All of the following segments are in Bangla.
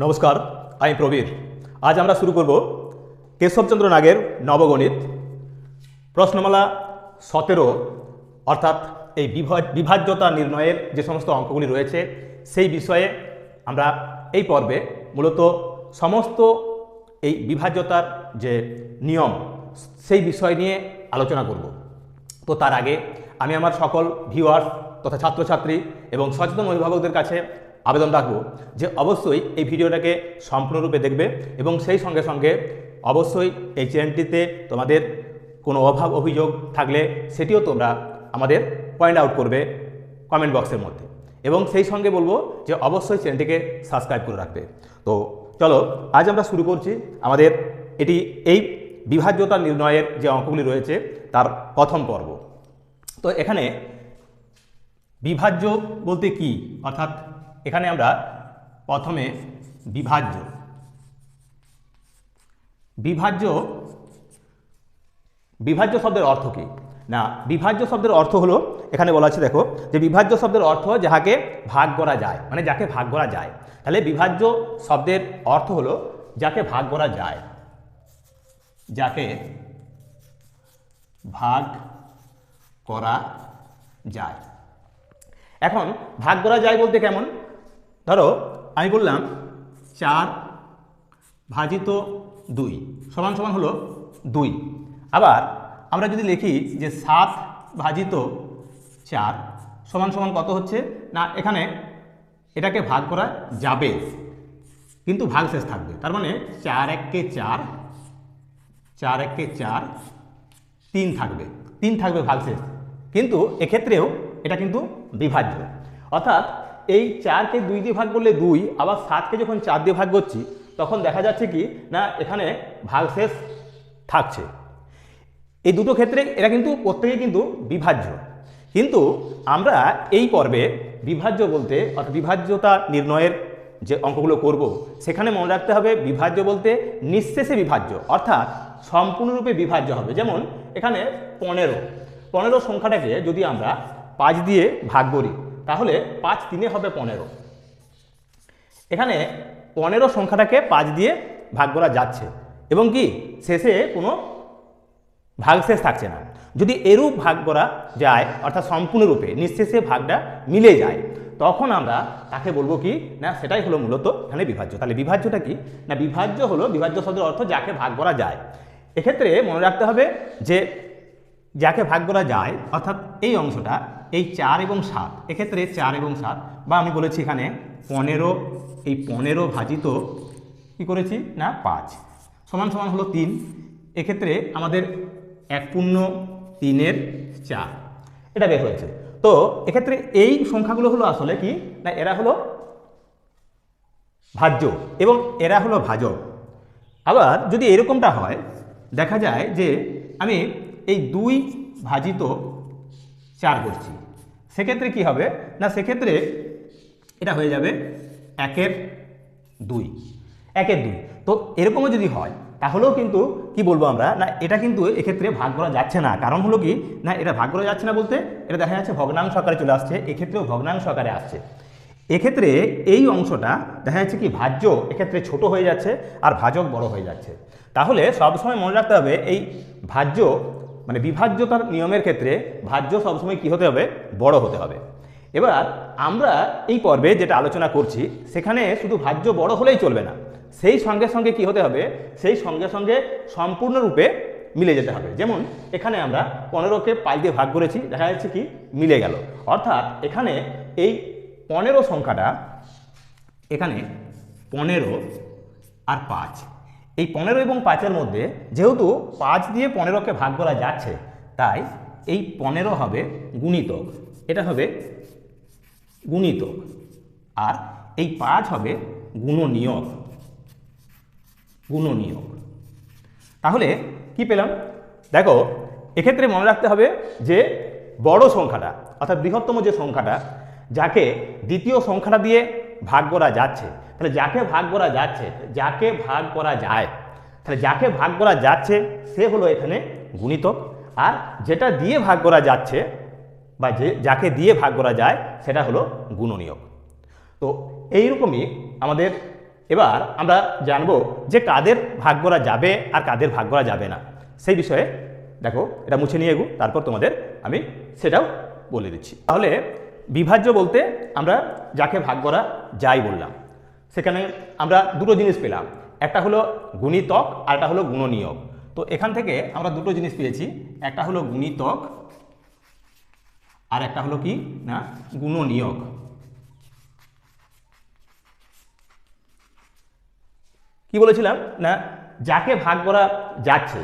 নমস্কার, আমি প্রবীর। আজ আমরা শুরু করব কেশবচন্দ্র নাগের নবগণিত প্রশ্নমালা সতেরো, অর্থাৎ এই বিভা- বিভাজ্যতা নির্ণয়ের যে সমস্ত অঙ্কগুলি রয়েছে, সেই বিষয়ে আমরা এই পর্বে মূলত সমস্ত এই বিভাজ্যতার যে নিয়ম, সেই বিষয় নিয়ে আলোচনা করব। তো তার আগে আমি আমার সকল ভিউয়ার্স তথা ছাত্রছাত্রী এবং সচেতন অভিভাবকদের কাছে আবেদন রাখব যে অবশ্যই এই ভিডিওটাকে সম্পূর্ণরূপে দেখবে এবং সেই সঙ্গে সঙ্গে অবশ্যই এই চ্যানেলটিতে তোমাদের কোনো অভাব অভিযোগ থাকলে সেটিও তোমরা আমাদের পয়েন্ট আউট করবে কমেন্ট বক্সের মধ্যে। এবং সেই সঙ্গে বলব যে অবশ্যই চ্যানেলটিকে সাবস্ক্রাইব করে রাখবে। তো চলো, আজ আমরা শুরু করছি আমাদের এটি এই বিভাজ্যতা নির্ণয়ের যে অঙ্কগুলি রয়েছে তার প্রথম পর্ব। তো এখানে বিভাজ্য বলতে কি? অর্থাৎ এখানে আমরা প্রথমে বিভাজ্য। বিভাজ্য বিভাজ্য শব্দের অর্থ কি? না, বিভাজ্য শব্দের অর্থ হলো, এখানে বলা আছে দেখো, যে বিভাজ্য শব্দের অর্থ যাহাকে ভাগ করা যায় মানে যাকে ভাগ করা যায়। তাহলে বিভাজ্য শব্দের অর্থ হলো যাকে ভাগ করা যায়। যাকে ভাগ করা যায়। এখন, ভাগ করা যায় বলতে কেমন? ধরো, আমি বললাম চার ভাজিত দুই, সমান সমান হলো দুই। আবার আমরা যদি লিখি যে সাত ভাজিত চার, সমান সমান কত হচ্ছে? না, এখানে এটাকে ভাগ করা যাবে, কিন্তু ভাগ শেষ থাকবে। তার মানে চার এককে চার চার এককে চার, তিন থাকবে। তিন থাকবে ভাগশেষ কিন্তু এক্ষেত্রেও এটা কিন্তু বিভাজ্য। অর্থাৎ এই চারকে দুই দিয়ে ভাগ করলে দুই, আবার সাতকে যখন চার দিয়ে ভাগ করছি, তখন দেখা যাচ্ছে কি, না, এখানে ভাগশেষ থাকছে। এই দুটো ক্ষেত্রে এরা কিন্তু প্রত্যেকেই কিন্তু বিভাজ্য। কিন্তু আমরা এই পর্বে বিভাজ্য বলতে, অর্থাৎ বিভাজ্যতা নির্ণয়ের যে অঙ্কগুলো করব, সেখানে মনে রাখতে হবে বিভাজ্য বলতে নিঃশেষে বিভাজ্য, অর্থাৎ সম্পূর্ণরূপে বিভাজ্য হবে। যেমন এখানে পনেরো। পনেরো সংখ্যাটাকে যদি আমরা পাঁচ দিয়ে ভাগ করি তাহলে পাঁচ তিনে হবে পনেরো। এখানে পনেরো সংখ্যাটাকে পাঁচ দিয়ে ভাগ করা যাচ্ছে এবং কি শেষে কোনো ভাগশেষ থাকছে না। যদি এরূপ ভাগ করা যায়, অর্থাৎ সম্পূর্ণরূপে নিঃশেষে ভাগটা মিলে যায়, তখন আমরা তাকে বলব কি, না, সেটাই হলো মূলত এখানে বিভাজ্য। তাহলে বিভাজ্যটা কি? না, বিভাজ্য হলো, বিভাজ্য শব্দের অর্থ যাকে ভাগ করা যায়। এক্ষেত্রে মনে রাখতে হবে যে যাকে ভাগ করা যায়, অর্থাৎ এই অংশটা, এই চার এবং সাত, এক্ষেত্রে চার এবং সাত, বা আমি বলেছি এখানে পনেরো, এই পনেরো ভাজিত কি করেছি? না, পাঁচ। সমান সমান হলো তিন। এক্ষেত্রে আমাদের এক পূর্ণ তিনের চার। এটা বের হয়েছে। তো এক্ষেত্রে এই সংখ্যাগুলো হলো আসলে কি? না, এরা হলো ভাজ্য এবং এরা হলো ভাজক। আবার যদি এরকমটা হয়, দেখা যায় যে আমি এই দুই ভাজিত চার করছি। সেক্ষেত্রে কি হবে? না, সেক্ষেত্রে এটা হয়ে যাবে একের দুই। একের দুই। তো এরকমও যদি হয়, তাহলেও কিন্তু কি বলব আমরা? না, এটা কিন্তু এক্ষেত্রে ভাগ করা যাচ্ছে না। কারণ হলো কি? না, এটা ভাগ করা যাচ্ছে না বলতে, এটা দেখা যাচ্ছে ভগ্নাংশ আকারে চলে আসছে, এক্ষেত্রেও ভগ্নাংশ আকারে আসছে। এক্ষেত্রে এই অংশটা দেখা যাচ্ছে কি, ভাজ্য এক্ষেত্রে ছোট হয়ে যাচ্ছে আর ভাজক বড় হয়ে যাচ্ছে। তাহলে সবসময় মনে রাখতে হবে, এই ভাজ্য মানে বিভাজ্যতার নিয়মের ক্ষেত্রে ভাজ্য সবসময় কি হতে হবে? বড় হতে হবে। এবার আমরা এই পর্বে যেটা আলোচনা করছি, সেখানে শুধু ভাজ্য বড় হলেই চলবে না। সেই সঙ্গে সঙ্গে কি হতে হবে? সেই সঙ্গে সঙ্গে সম্পূর্ণরূপে মিলে যেতে হবে। যেমন এখানে আমরা পনেরোকে পাঁচ দিয়ে ভাগ করেছি, দেখা যাচ্ছে কি? মিলে গেল। অর্থাৎ এখানে এই পনেরো সংখ্যাটা এখানে পনেরো আর পাঁচ। এই পনেরো এবং পাঁচের মধ্যে যেহেতু পাঁচ দিয়ে পনেরোকে ভাগ করা যাচ্ছে, তাই এই পনেরো হবে গুণিতক। এটা হবে গুণিতক। আর এই পাঁচ হবে গুণনীয়ক। গুণনীয়ক। তাহলে কি পেলাম? দেখো, এক্ষেত্রে মনে রাখতে হবে যে বড় সংখ্যাটা, অর্থাৎ বৃহত্তম যে সংখ্যাটা, যাকে দ্বিতীয় সংখ্যাটা দিয়ে ভাগ করা যাচ্ছে তাহলে যাকে ভাগ করা যাচ্ছে, যাকে ভাগ করা যায়, তাহলে যাকে ভাগ করা যাচ্ছে, সে হলো এখানে গুণিতক। আর যেটা দিয়ে ভাগ করা যাচ্ছে, বা যে, যাকে দিয়ে ভাগ করা যায়, সেটা হলো গুণনীয়ক। তো এইরকমই আমাদের এবার আমরা জানব যে কাদের ভাগ করা যাবে আর কাদের ভাগ করা যাবে না। সেই বিষয়ে দেখো, এটা মুছে নিয়ে এগো, তারপর তোমাদের আমি সেটাও বলে দিচ্ছি। তাহলে বিভাজ্য বলতে আমরা যাকে ভাগ করা যায় বললাম। সেখানে আমরা দুটো জিনিস পেলাম। একটা হলো গুণিতক আর একটা হলো গুণনীয়ক। তো এখান থেকে আমরা দুটো জিনিস পেয়েছি। একটা হলো গুণিতক আর একটা হলো কি? না, গুণনীয়ক। কি বলেছিলাম? না, যাকে ভাগ করা যাচ্ছে,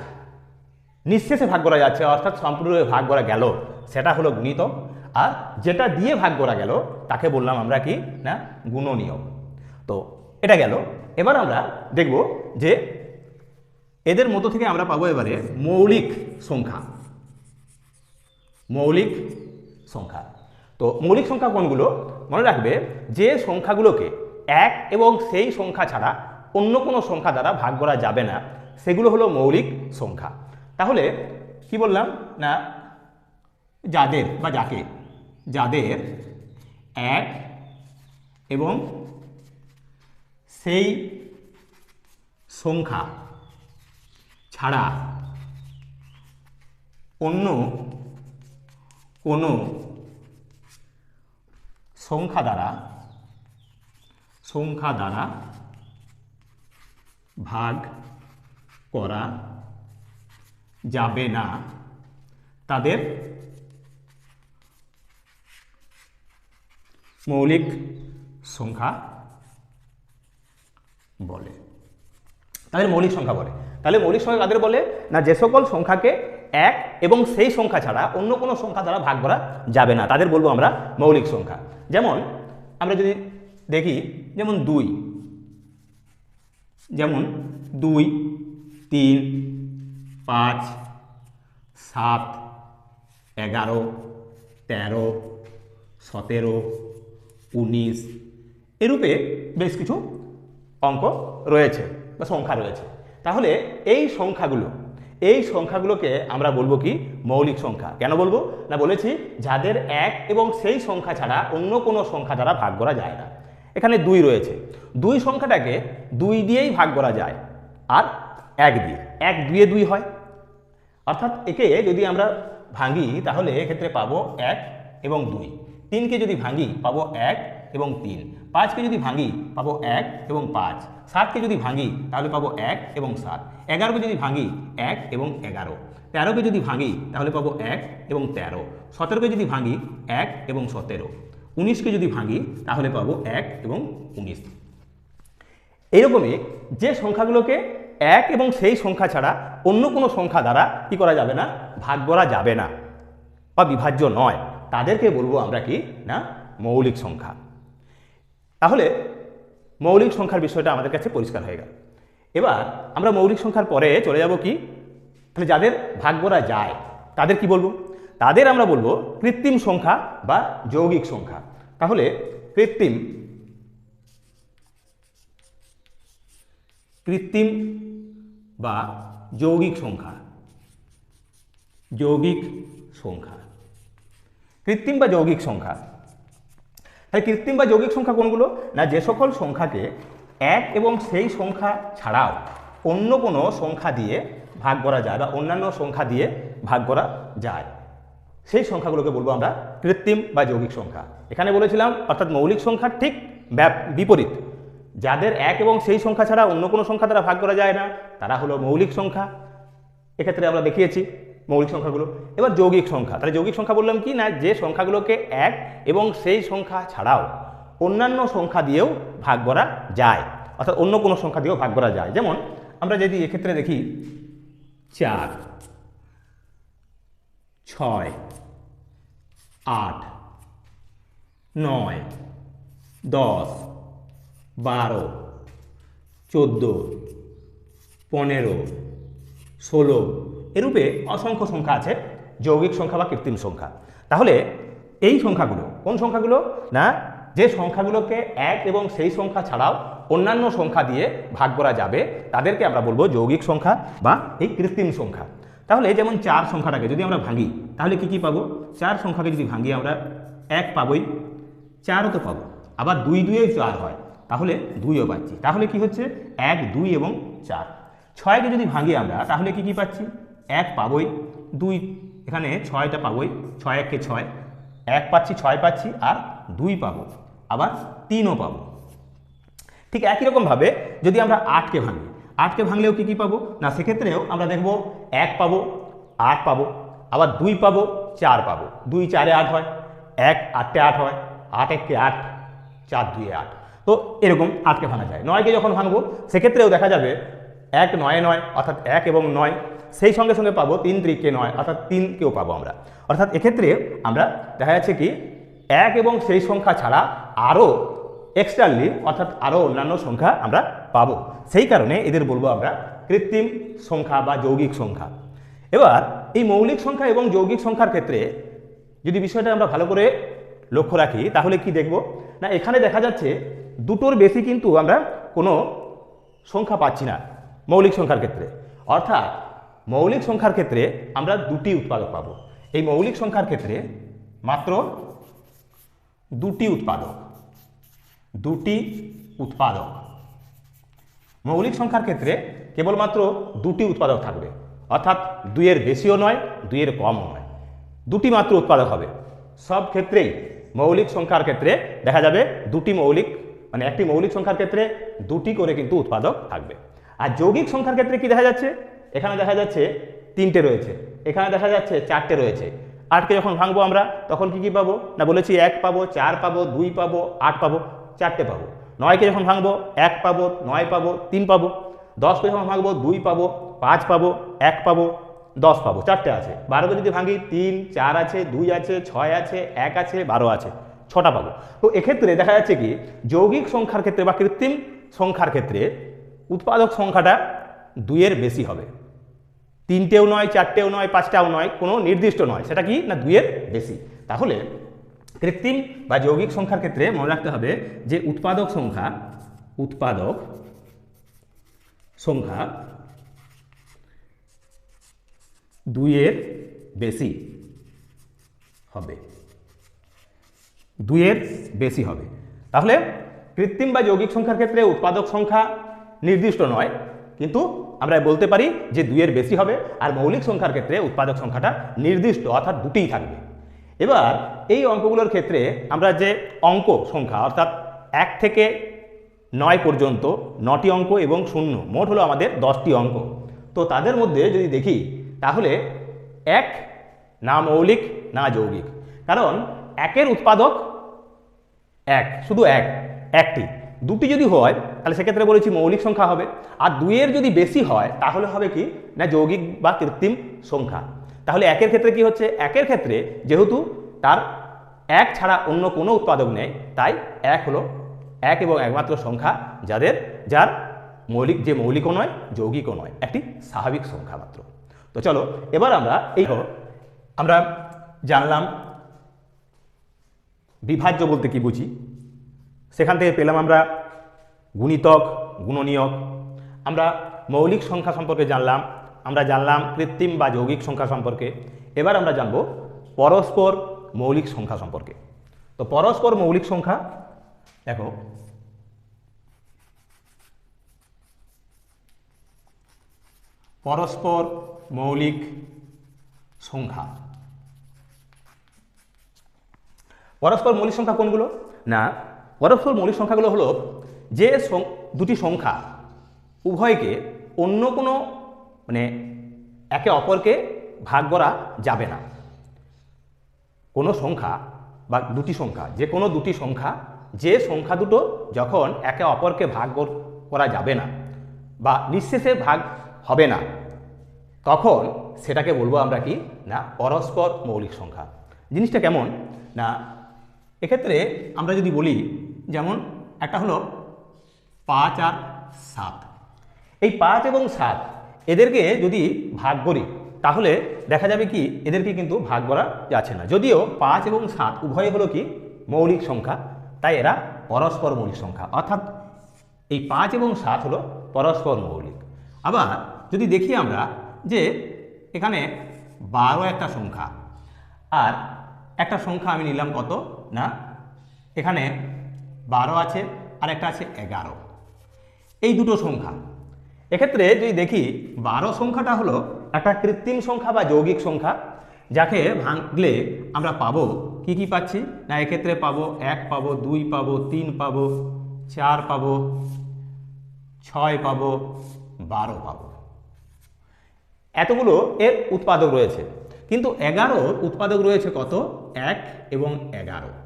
নিঃশেষে ভাগ করা যাচ্ছে, অর্থাৎ সম্পূর্ণভাবে ভাগ করা গেল, সেটা হলো গুণিতক। আর যেটা দিয়ে ভাগ করা গেল, তাকে বললাম আমরা কি? না, গুণনীয়ক। তো এটা গেল। এবার আমরা দেখব যে এদের মতো থেকে আমরা পাবো এবারে মৌলিক সংখ্যা। মৌলিক সংখ্যা। তো মৌলিক সংখ্যা কোনগুলো? মনে রাখবে যে সংখ্যাগুলোকে এক এবং সেই সংখ্যা ছাড়া অন্য কোনো সংখ্যা দ্বারা ভাগ করা যাবে না। সেগুলো হলো মৌলিক সংখ্যা। তাহলে কি বললাম? না, যাদের বা যাকে? যাদের এক এবং সেই সংখ্যা ছাড়া অন্য কোনো সংখ্যা দ্বারা সংখ্যা দ্বারা ভাগ করা যাবে না। তাদের মৌলিক সংখ্যা বলে। তাদের মৌলিক সংখ্যা বলে। তাহলে মৌলিক সংখ্যা কাদের বলে? না, যে সকল সংখ্যাকে এক এবং সেই সংখ্যা ছাড়া অন্য কোনো সংখ্যা দ্বারা ভাগ করা যাবে না। তাদের বলব আমরা মৌলিক সংখ্যা। যেমন, আমরা যদি দেখি, যেমন দুই। যেমন দুই, তিন, পাঁচ, সাত, এগারো, তেরো, সতেরো, উনিশ, এরূপে বেশ কিছু অঙ্ক রয়েছে বা সংখ্যা রয়েছে। তাহলে এই সংখ্যাগুলো, এই সংখ্যাগুলোকে আমরা বলব কি? মৌলিক সংখ্যা। কেন বলব? না বলেছি যাদের এক এবং সেই সংখ্যা ছাড়া অন্য কোনো সংখ্যা দ্বারা ভাগ করা যায় না। এখানে দুই রয়েছে। দুই সংখ্যাটাকে দুই দিয়েই ভাগ করা যায় আর এক দিয়ে। এক দুয়ে দুই হয়। অর্থাৎ একে যদি আমরা ভাঙি তাহলে এক্ষেত্রে পাবো এক এবং দুই। তিনকে যদি ভাঙি পাবো এক এবং তিন। পাঁচকে যদি ভাঙি, পাবো এক এবং পাঁচ। সাতকে যদি ভাঙি, তাহলে পাবো এক এবং সাত। এগারোকে যদি ভাঙি, এক এবং এগারো। তেরোকে যদি ভাঙি, তাহলে পাবো এক এবং তেরো। সতেরোকে যদি ভাঙি, এক এবং সতেরো। উনিশকে যদি ভাঙি, তাহলে পাবো এক এবং উনিশ। এইরকমই যে সংখ্যাগুলোকে এক এবং সেই সংখ্যা ছাড়া অন্য কোনো সংখ্যা দ্বারা কি করা যাবে না? ভাগ করা যাবে না। বা বিভাজ্য নয়। তাদেরকে বলব আমরা কি? না, মৌলিক সংখ্যা। তাহলে মৌলিক সংখ্যার বিষয়টা আমাদের কাছে পরিষ্কার হয়ে গেল। এবার আমরা মৌলিক সংখ্যার পরে চলে যাব কি? তাহলে যাদের ভাগ করা যায়, তাদের কি বলব? তাদের আমরা বলব কৃত্রিম সংখ্যা বা যৌগিক সংখ্যা। তাহলে কৃত্রিম কৃত্রিম বা যৌগিক সংখ্যা। যৌগিক সংখ্যা। কৃত্রিম বা যৌগিক সংখ্যা। তাই কৃত্রিম বা যৌগিক সংখ্যা কোনগুলো? না, যে সকল সংখ্যাকে এক এবং সেই সংখ্যা ছাড়াও অন্য কোনো সংখ্যা দিয়ে ভাগ করা যায় বা অন্যান্য সংখ্যা দিয়ে ভাগ করা যায়। সেই সংখ্যাগুলোকে বলব আমরা কৃত্রিম বা যৌগিক সংখ্যা। এখানে বলেছিলাম, অর্থাৎ মৌলিক সংখ্যার ঠিক বিপরীত। যাদের এক এবং সেই সংখ্যা ছাড়া অন্য কোনো সংখ্যা দ্বারা ভাগ করা যায় না, তারা হলো মৌলিক সংখ্যা। এক্ষেত্রে আমরা দেখিয়েছি মৌলিক সংখ্যাগুলো। এবার যৌগিক সংখ্যা। তাহলে যৌগিক সংখ্যা বললাম কি? না, যে সংখ্যাগুলোকে এক এবং সেই সংখ্যা ছাড়াও অন্যান্য সংখ্যা দিয়েও ভাগ করা যায়। অর্থাৎ অন্য কোনো সংখ্যা দিয়েও ভাগ করা যায়। যেমন আমরা যদি এক্ষেত্রে দেখি চার, ছয়, আট, নয়, দশ, বারো, চোদ্দ, পনেরো, ষোলো এরূপে অসংখ্য সংখ্যা আছে, যৌগিক সংখ্যা বা কৃত্রিম সংখ্যা। তাহলে এই সংখ্যাগুলো, কোন সংখ্যাগুলো? না, যে সংখ্যাগুলোকে এক এবং সেই সংখ্যা ছাড়াও অন্যান্য সংখ্যা দিয়ে ভাগ করা যাবে, তাদেরকে আমরা বলব যৌগিক সংখ্যা বা এই কৃত্রিম সংখ্যা। তাহলে যেমন চার সংখ্যাটাকে যদি আমরা ভাঙি, তাহলে কি কি পাবো? চার সংখ্যাকে যদি ভাঙি আমরা, এক পাবোই, চারও তো পাবো। আবার দুই দুয়ে চার হয়, তাহলে দুইও পাচ্ছি। তাহলে কি হচ্ছে? এক, দুই এবং চার। ছয়কে যদি ভাঙি আমরা, তাহলে কি কি পাচ্ছি? এক পাবই, দুই এখানে ছয়টা পাবই, ছয় এককে ছয়, এক পাচ্ছি, ছয় পাচ্ছি, আর দুই পাবো, আবার তিনও পাবো। ঠিক একই রকমভাবে যদি আমরা আটকে ভাঙি, আটকে ভাঙলেও কি কি পাবো? না, সেক্ষেত্রেও আমরা দেখব এক পাবো, আট পাবো, আবার দুই পাবো, চার পাবো। দুই চারে আট হয়, এক আটটে আট হয়, আট এককে আট, চার দুয়ে আট। তো এরকম আটকে ভাঙা যায়। নয়কে যখন ভাঙবো, সেক্ষেত্রেও দেখা যাবে এক নয় নয়, অর্থাৎ এক এবং নয় সেই সঙ্গে সঙ্গে পাবো তিন ত্রিকে নয়, অর্থাৎ তিনকেও পাবো আমরা। অর্থাৎ এক্ষেত্রে আমরা দেখা যাচ্ছে কি, এক এবং সেই সংখ্যা ছাড়া আরও এক্সট্রালি অর্থাৎ আরও অন্যান্য সংখ্যা আমরা পাবো। সেই কারণে এদের বলব আমরা কৃত্রিম সংখ্যা বা যৌগিক সংখ্যা। এবার, এই মৌলিক সংখ্যা এবং যৌগিক সংখ্যার ক্ষেত্রে যদি বিষয়টা আমরা ভালো করে লক্ষ্য রাখি, তাহলে কি দেখব? না, এখানে দেখা যাচ্ছে দুটোর বেশি কিন্তু আমরা কোনো সংখ্যা পাচ্ছি না মৌলিক সংখ্যার ক্ষেত্রে। অর্থাৎ মৌলিক সংখ্যার ক্ষেত্রে আমরা দুটি উৎপাদক পাবো। এই মৌলিক সংখ্যার ক্ষেত্রে মাত্র দুটি উৎপাদক। দুটি উৎপাদক। মৌলিক সংখ্যার ক্ষেত্রে কেবলমাত্র দুটি উৎপাদক থাকবে। অর্থাৎ দুইয়ের বেশিও নয়, দুইয়ের কমও নয়। দুটি মাত্র উৎপাদক হবে। সব ক্ষেত্রেই মৌলিক সংখ্যার ক্ষেত্রে দেখা যাবে দুটি মৌলিক মানে একটি মৌলিক সংখ্যার ক্ষেত্রে দুটি করে কিন্তু উৎপাদক থাকবে। আর যৌগিক সংখ্যার ক্ষেত্রে কি দেখা যাচ্ছে? এখানে দেখা যাচ্ছে তিনটে রয়েছে। এখানে দেখা যাচ্ছে চারটে রয়েছে। আটকে যখন ভাঙবো আমরা, তখন কি কি পাবো? না বলেছি এক পাবো, চার পাবো, দুই পাবো, আট পাবো, চারটে পাবো। নয়কে যখন ভাঙবো, এক পাবো, নয় পাবো, তিন পাবো। দশকে যখন ভাঙবো, দুই পাবো, পাঁচ পাবো, এক পাবো, দশ পাবো, চারটে আছে। বারোকে যদি ভাঙি, তিন, চার আছে, দুই আছে, ছয় আছে, এক আছে, বারো আছে, ছটা পাবো। তো এক্ষেত্রে দেখা যাচ্ছে কি, যৌগিক সংখ্যার ক্ষেত্রে বা কৃত্রিম সংখ্যার ক্ষেত্রে উৎপাদক সংখ্যাটা দুইয়ের বেশি হবে। তিনটেও নয়, চারটেও নয়, পাঁচটাও নয়, কোনো নির্দিষ্ট নয়। সেটা কি না দুইয়ের বেশি? তাহলে কৃত্রিম বা যৌগিক সংখ্যার ক্ষেত্রে মনে রাখতে হবে যে উৎপাদক সংখ্যা উৎপাদক সংখ্যা দুইয়ের বেশি হবে। দুইয়ের বেশি হবে। তাহলে কৃত্রিম বা যৌগিক সংখ্যার ক্ষেত্রে উৎপাদক সংখ্যা নির্দিষ্ট নয়, কিন্তু আমরা বলতে পারি যে দুইয়ের বেশি হবে আর মৌলিক সংখ্যার ক্ষেত্রে উৎপাদক সংখ্যাটা নির্দিষ্ট অর্থাৎ দুটিই থাকবে। এবার এই অঙ্কগুলোর ক্ষেত্রে আমরা যে অঙ্ক সংখ্যা, অর্থাৎ এক থেকে নয় পর্যন্ত নটি অঙ্ক এবং শূন্য, মোট হলো আমাদের দশটি অঙ্ক। তো তাদের মধ্যে যদি দেখি, তাহলে এক না মৌলিক না যৌগিক। কারণ একের উৎপাদক এক, শুধু এক, একটি। দুটি যদি হয়, তাহলে সেক্ষেত্রে বলেছি মৌলিক সংখ্যা হবে। আর দুইয়ের যদি বেশি হয়, তাহলে হবে কি? না, যৌগিক বা কৃত্রিম সংখ্যা। তাহলে একের ক্ষেত্রে কি হচ্ছে? একের ক্ষেত্রে যেহেতু তার এক ছাড়া অন্য কোনো উৎপাদক নেই, তাই এক হলো এক এবং একমাত্র সংখ্যা যাদের, যার মৌলিক, যে মৌলিকও নয়, যৌগিকও নয়, একটি স্বাভাবিক সংখ্যা মাত্র। তো চলো, এবার আমরা এই আমরা জানলাম বিভাজ্য বলতে কি বুঝি? সেখান থেকে পেলাম আমরা গুণিতক, গুণনীয়ক। আমরা মৌলিক সংখ্যা সম্পর্কে জানলাম, আমরা জানলাম কৃত্রিম বা যৌগিক সংখ্যা সম্পর্কে। এবার আমরা জানব পরস্পর মৌলিক সংখ্যা সম্পর্কে। তো পরস্পর মৌলিক সংখ্যা, দেখো। পরস্পর মৌলিক সংখ্যা। পরস্পর মৌলিক সংখ্যা কোনগুলো? না পরস্পর মৌলিক সংখ্যাগুলো হলো যে দুটি সংখ্যা উভয়কে অন্য কোনো মানে একে অপরকে ভাগ করা যাবে না। কোনো সংখ্যা বা দুটি সংখ্যা, যে কোনো দুটি সংখ্যা, যে সংখ্যা দুটো যখন একে অপরকে ভাগ করা যাবে না বা নিঃশেষে ভাগ হবে না, তখন সেটাকে বলব আমরা কি? না, পরস্পর মৌলিক সংখ্যা। জিনিসটা কেমন? না, এক্ষেত্রে আমরা যদি বলি যেমন একটা হলো পাঁচ আর সাত। এই পাঁচ এবং সাত এদেরকে যদি ভাগ করি, তাহলে দেখা যাবে কি, এদেরকে কিন্তু ভাগ করা যাচ্ছে না। যদিও পাঁচ এবং সাত উভয় হলো কি, মৌলিক সংখ্যা, তাই এরা পরস্পর মৌলিক সংখ্যা। অর্থাৎ এই পাঁচ এবং সাত হলো পরস্পর মৌলিক। আবার যদি দেখি আমরা যে এখানে বারো একটা সংখ্যা, আর একটা সংখ্যা আমি নিলাম কত? না, এখানে বারো আছে আর একটা আছে এগারো। এই দুটো সংখ্যা। এক্ষেত্রে যদি দেখি, বারো সংখ্যাটা হলো একটা কৃত্রিম সংখ্যা বা যৌগিক সংখ্যা, যাকে ভাঙলে আমরা পাবো, কি কি পাচ্ছি? না, এক্ষেত্রে পাবো এক, পাবো দুই, পাবো তিন, পাবো চার, পাবো ছয়, পাবো বারো পাবো। এতগুলো এর উৎপাদক রয়েছে। কিন্তু এগারোর উৎপাদক রয়েছে কত? এক এবং এগারো।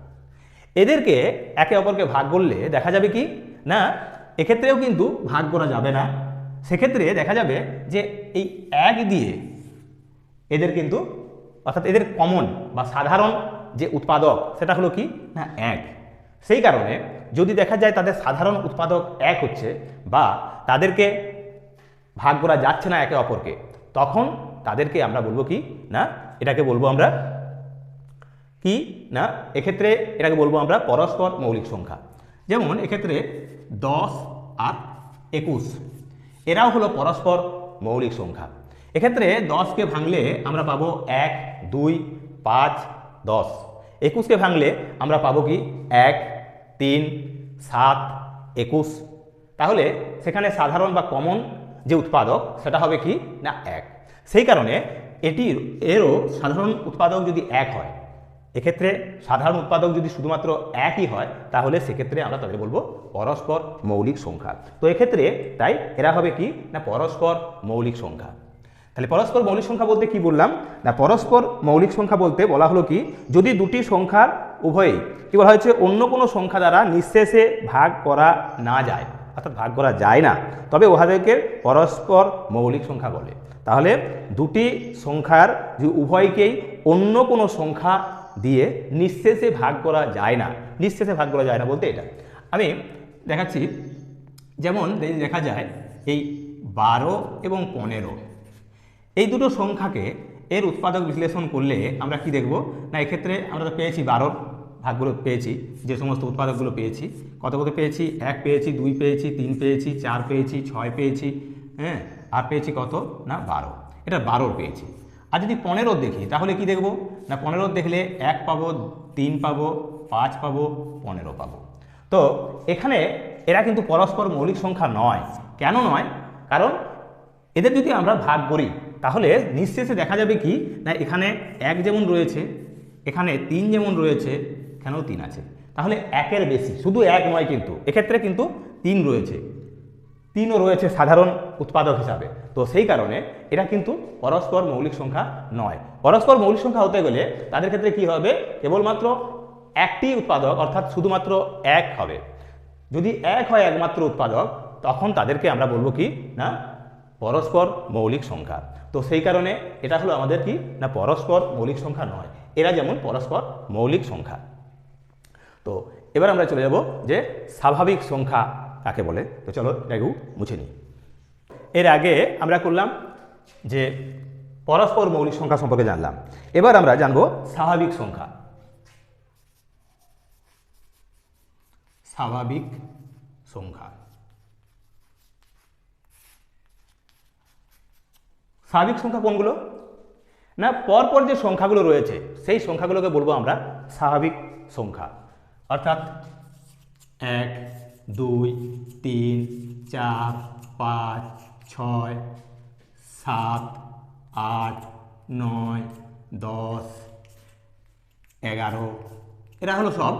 এদেরকে একে অপরকে ভাগ করলে দেখা যাবে কি? না, এক্ষেত্রেও কিন্তু ভাগ করা যাবে না। সেক্ষেত্রে দেখা যাবে যে এই এক দিয়ে এদের কিন্তু, অর্থাৎ এদের কমন বা সাধারণ যে উৎপাদক, সেটা হলো কি? না, এক। সেই কারণে যদি দেখা যায় তাদের সাধারণ উৎপাদক এক হচ্ছে বা তাদেরকে ভাগ করা যাচ্ছে না একে অপরকে, তখন তাদেরকে আমরা বলব কি? না, এটাকে বলব আমরা কি? না, এক্ষেত্রে এটাকে বলব আমরা পরস্পর মৌলিক সংখ্যা। যেমন এক্ষেত্রে দশ আর একুশ, এরাও হলো পরস্পর মৌলিক সংখ্যা। এক্ষেত্রে দশকে ভাঙলে আমরা পাবো এক, দুই, পাঁচ, দশ। একুশকে ভাঙলে আমরা পাবো কি? এক, তিন, সাত, একুশ। তাহলে সেখানে সাধারণ বা কমন যে উৎপাদক, সেটা হবে কি? না, এক। সেই কারণে এটির, এরও সাধারণ উৎপাদক যদি এক হয় এক্ষেত্রে সাধারণ উৎপাদক যদি শুধুমাত্র একই হয়, তাহলে সেক্ষেত্রে আমরা তাদের বলব পরস্পর মৌলিক সংখ্যা। তো এক্ষেত্রে তাই এরা হবে কি? না, পরস্পর মৌলিক সংখ্যা। তাহলে পরস্পর মৌলিক সংখ্যা বলতে কি বললাম? না, পরস্পর মৌলিক সংখ্যা বলতে বলা হলো কি? যদি দুটি সংখ্যার উভয়ই, কি বলা হয়েছে? অন্য কোনো সংখ্যা দ্বারা নিঃশেষে ভাগ করা না যায়, অর্থাৎ ভাগ করা যায় না। তবে উহাদেরকে পরস্পর মৌলিক সংখ্যা বলে। তাহলে দুটি সংখ্যার, যে উভয়কেই অন্য কোনো সংখ্যা দিয়ে নিঃশেষে ভাগ করা যায় না। নিঃশেষে ভাগ করা যায় না বলতে এটা। আমি দেখাচ্ছি, যেমন দেখা যায় এই বারো এবং পনেরো। এই দুটো সংখ্যাকে এর উৎপাদক বিশ্লেষণ করলে আমরা কি দেখব? না, এক্ষেত্রে আমরা তো পেয়েছি বারোর ভাগগুলো পেয়েছি, যে সমস্ত উৎপাদকগুলো পেয়েছি। কত কত পেয়েছি? এক পেয়েছি, দুই পেয়েছি, তিন পেয়েছি, চার পেয়েছি, ছয় পেয়েছি হ্যাঁ? আর পেয়েছি কত? না, বারো। এটা বারোর পেয়েছি। আর যদি পনেরো দেখি, তাহলে কি দেখব? না, পনেরো দেখলে এক পাবো, তিন পাবো, পাঁচ পাবো, পনেরো পাবো। তো এখানে এরা কিন্তু পরস্পর মৌলিক সংখ্যা নয়। কেন নয়? কারণ এদের যদি আমরা ভাগ করি, তাহলে নিঃশেষে দেখা যাবে কি? না, এখানে এক যেমন রয়েছে, এখানে তিন যেমন রয়েছে, এখানেও তিন আছে। তাহলে একের বেশি, শুধু এক নয় কিন্তু। এক্ষেত্রে কিন্তু তিন রয়েছে। তিনও রয়েছে সাধারণ উৎপাদক হিসাবে। তো সেই কারণে এটা কিন্তু পরস্পর মৌলিক সংখ্যা নয়। পরস্পর মৌলিক সংখ্যা হতে গেলে তাদের ক্ষেত্রে কি হবে? কেবলমাত্র একটি উৎপাদক, অর্থাৎ শুধুমাত্র এক হবে। যদি এক হয় একমাত্র উৎপাদক, তখন তাদেরকে আমরা বলব কি? না, পরস্পর মৌলিক সংখ্যা। তো সেই কারণে এটা হলো আমাদের কি? না, পরস্পর মৌলিক সংখ্যা নয়। এরা যেমন পরস্পর মৌলিক সংখ্যা। তো এবার আমরা চলে যাব যে স্বাভাবিক সংখ্যা কাকে বলে? তো চলো এটাকে মুছে নিই। এর আগে আমরা করলাম যে পরস্পর মৌলিক সংখ্যা সম্পর্কে জানলাম। এবার আমরা জানব স্বাভাবিক সংখ্যা। স্বাভাবিক সংখ্যা। স্বাভাবিক সংখ্যা কোনগুলো? না, পরপর যে সংখ্যাগুলো রয়েছে, সেই সংখ্যাগুলোকে বলব আমরা স্বাভাবিক সংখ্যা। অর্থাৎ এক দুই, তিন, চার, পাঁচ, ছয়, সাত, আট, নয়, দশ, এগারো। এরা হলো সব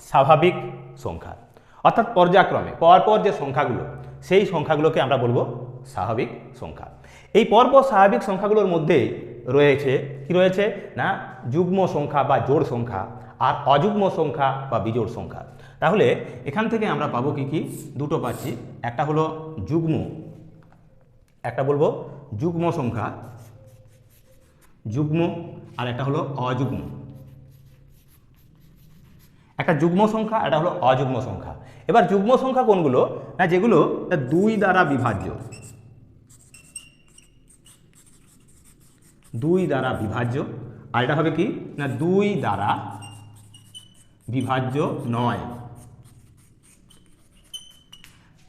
স্বাভাবিক সংখ্যা। অর্থাৎ পর্যায়ক্রমে পরপর যে সংখ্যাগুলো, সেই সংখ্যাগুলোকে আমরা বলব স্বাভাবিক সংখ্যা। এই পরপর স্বাভাবিক সংখ্যাগুলোর মধ্যে রয়েছে, কি রয়েছে? না, যুগ্ম সংখ্যা বা জোড় সংখ্যা আর অযুগ্ম সংখ্যা বা বিজোড় সংখ্যা। তাহলে এখান থেকে আমরা পাবো কি কি? দুটো পাচ্ছি একটা হলো যুগ্ম। একটা বলব যুগ্ম সংখ্যা। যুগ্ম আর একটা হলো অযুগ্ম। একটা যুগ্ম সংখ্যা এটা হলো অযুগ্ম সংখ্যা। এবার যুগ্ম সংখ্যা কোনগুলো? না, যেগুলো দুই দ্বারা বিভাজ্য। দুই দ্বারা বিভাজ্য। আর এটা হবে কি? না, দুই দ্বারা বিভাজ্য নয়।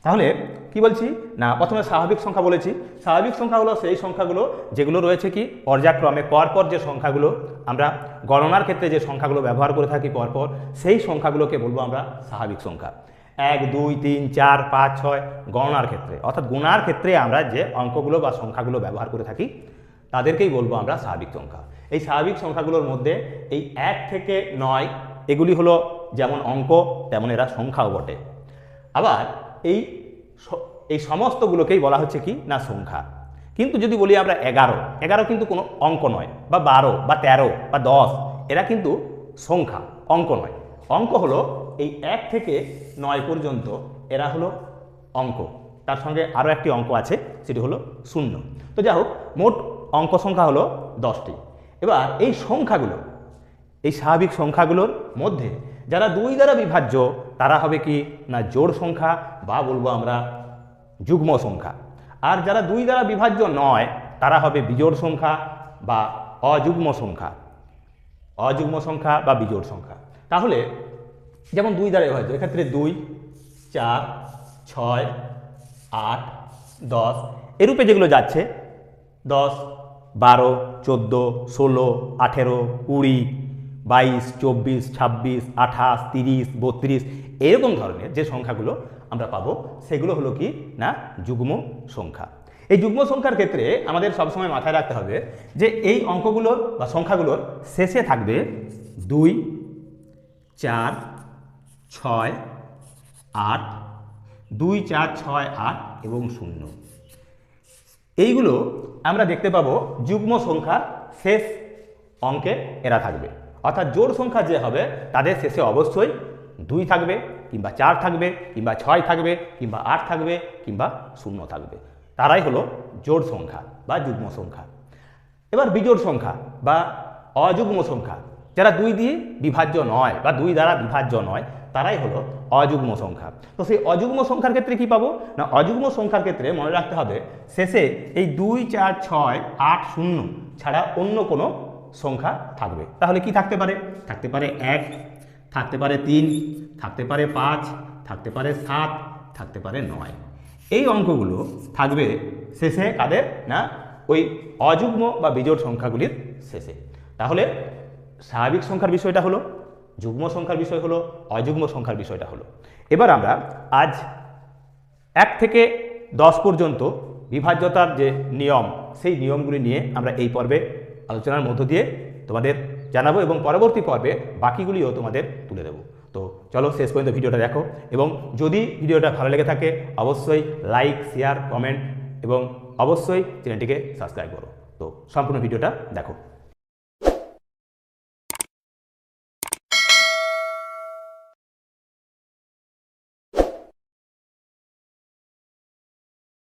তাহলে কি বলছি? না, প্রথমে স্বাভাবিক সংখ্যা বলেছি। স্বাভাবিক সংখ্যা হলো সেই সংখ্যাগুলো, যেগুলো রয়েছে কি? পর্যায়ক্রমে পরপর যে সংখ্যাগুলো, আমরা গণনার ক্ষেত্রে যে সংখ্যাগুলো ব্যবহার করে থাকি পরপর, সেই সংখ্যাগুলোকে বলব আমরা স্বাভাবিক সংখ্যা। এক, দুই, তিন, চার, পাঁচ, ছয়, গণনার ক্ষেত্রে। অর্থাৎ গুণার ক্ষেত্রে আমরা যে অঙ্কগুলো বা সংখ্যাগুলো ব্যবহার করে থাকি, তাদেরকেই বলব আমরা স্বাভাবিক সংখ্যা। এই স্বাভাবিক সংখ্যাগুলোর মধ্যে এই এক থেকে নয়, এগুলি হলো যেমন অঙ্ক, তেমন এরা সংখ্যাও বটে। আবার এই এই সমস্তগুলোকেই বলা হচ্ছে কি? না সংখ্যা। কিন্তু যদি বলি আমরা এগারো এগারো কিন্তু কোনো অঙ্ক নয়, বা বারো, বা তেরো, বা দশ, এরা কিন্তু সংখ্যা, অঙ্ক নয়। অঙ্ক হলো এই এক থেকে নয় পর্যন্ত এরা হলো অঙ্ক। তার সঙ্গে আরও একটি অঙ্ক আছে, সেটি হলো শূন্য। তো যাই হোক, মোট অঙ্ক সংখ্যা হলো দশটি। এবার এই সংখ্যাগুলো, এই স্বাভাবিক সংখ্যাগুলোর মধ্যে যারা দুই দ্বারা বিভাজ্য, তারা হবে কি? না, জোড় সংখ্যা, বা বলব আমরা যুগ্ম সংখ্যা। আর যারা দুই দ্বারা বিভাজ্য নয়, তারা হবে বিজোড় সংখ্যা বা অযুগ্ম সংখ্যা। অযুগ্ম সংখ্যা বা বিজোড় সংখ্যা। তাহলে, যেমন দুই দ্বারা বিভাজ্য, এক্ষেত্রে দুই, চার, ছয়, আট, দশ এরূপে যেগুলো যাচ্ছে, দশ, বারো, চোদ্দ, ষোলো, আঠেরো, কুড়ি বাইশ, চব্বিশ, ছাব্বিশ, আঠাশ, তিরিশ, বত্রিশ, এরকম ধরনের যে সংখ্যাগুলো আমরা পাবো, সেগুলো হলো কি? না, যুগ্ম সংখ্যা। এই যুগ্ম সংখ্যার ক্ষেত্রে আমাদের সবসময় মাথায় রাখতে হবে যে এই অঙ্কগুলোর বা সংখ্যাগুলোর শেষে থাকবে দুই, চার, ছয়, আট, দুই, চার, ছয়, আট এবং শূন্য। এইগুলো আমরা দেখতে পাবো যুগ্ম সংখ্যার শেষ অঙ্কে এরা থাকবে। অর্থাৎ জোড় সংখ্যা যে হবে, তাদের শেষে অবশ্যই দুই থাকবে, কিংবা চার থাকবে, কিংবা ছয় থাকবে, কিংবা আট থাকবে, কিংবা শূন্য থাকবে। তারাই হলো জোড় সংখ্যা বা যুগ্ম সংখ্যা। এবার বিজোড় সংখ্যা বা অযুগ্ম সংখ্যা, যারা দুই দিয়ে বিভাজ্য নয় বা দুই দ্বারা বিভাজ্য নয়, তারাই হলো অযুগ্ম সংখ্যা। তো সেই অযুগ্ম সংখ্যার ক্ষেত্রে কি পাবো? না, অযুগ্ম সংখ্যার ক্ষেত্রে মনে রাখতে হবে, শেষে এই দুই, চার, ছয়, আট, শূন্য ছাড়া অন্য কোনো সংখ্যা থাকবে। তাহলে কি থাকতে পারে? থাকতে পারে এক, থাকতে পারে তিন, থাকতে পারে পাঁচ, থাকতে পারে সাত, থাকতে পারে নয়। এই অঙ্কগুলো থাকবে শেষে কাদের? না, ওই অযুগ্ম বা বিজোড় সংখ্যাগুলির শেষে। তাহলে স্বাভাবিক সংখ্যার বিষয়টা হলো, যুগ্ম সংখ্যার বিষয় হলো, অযুগ্ম সংখ্যার বিষয়টা হলো। এবার আমরা আজ এক থেকে দশ পর্যন্ত বিভাজ্যতার যে নিয়ম, সেই নিয়মগুলি নিয়ে আমরা এই পর্বে আলোচনার মধ্য দিয়ে তোমাদের জানাব এবং পরবর্তী পর্বে বাকিগুলিও তোমাদের তুলে দেবো। তো চলো শেষ পর্যন্ত ভিডিওটা দেখো এবং যদি ভিডিওটা ভালো লেগে থাকে, অবশ্যই লাইক, শেয়ার, কমেন্ট এবং অবশ্যই চ্যানেলটিকে সাবস্ক্রাইব করো। তো সম্পূর্ণ ভিডিওটা দেখো।